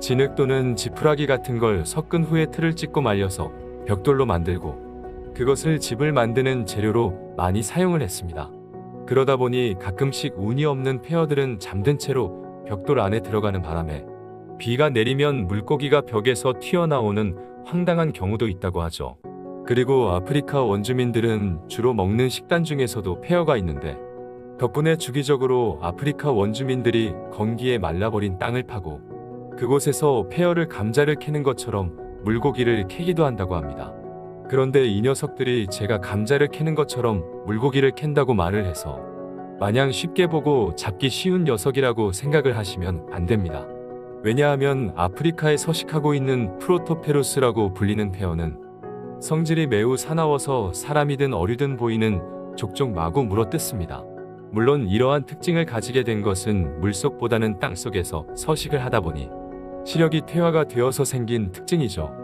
진흙 또는 지푸라기 같은 걸 섞은 후에 틀을 찍고 말려서 벽돌로 만들고 그것을 집을 만드는 재료로 많이 사용을 했습니다. 그러다 보니 가끔씩 운이 없는 페어들은 잠든 채로 벽돌 안에 들어가는 바람에 비가 내리면 물고기가 벽에서 튀어나오는 황당한 경우도 있다고 하죠. 그리고 아프리카 원주민들은 주로 먹는 식단 중에서도 페어가 있는데 덕분에 주기적으로 아프리카 원주민들이 건기에 말라버린 땅을 파고 그곳에서 페어를 감자를 캐는 것처럼 물고기를 캐기도 한다고 합니다. 그런데 이 녀석들이 제가 감자를 캐는 것처럼 물고기를 캔다고 말을 해서 마냥 쉽게 보고 잡기 쉬운 녀석이라고 생각을 하시면 안 됩니다. 왜냐하면 아프리카에 서식하고 있는 프로토페루스라고 불리는 페어는 성질이 매우 사나워서 사람이든 어류든 보이는 족족 마구 물어뜯습니다. 물론 이러한 특징을 가지게 된 것은 물속보다는 땅속에서 서식을 하다 보니 시력이 퇴화가 되어서 생긴 특징이죠.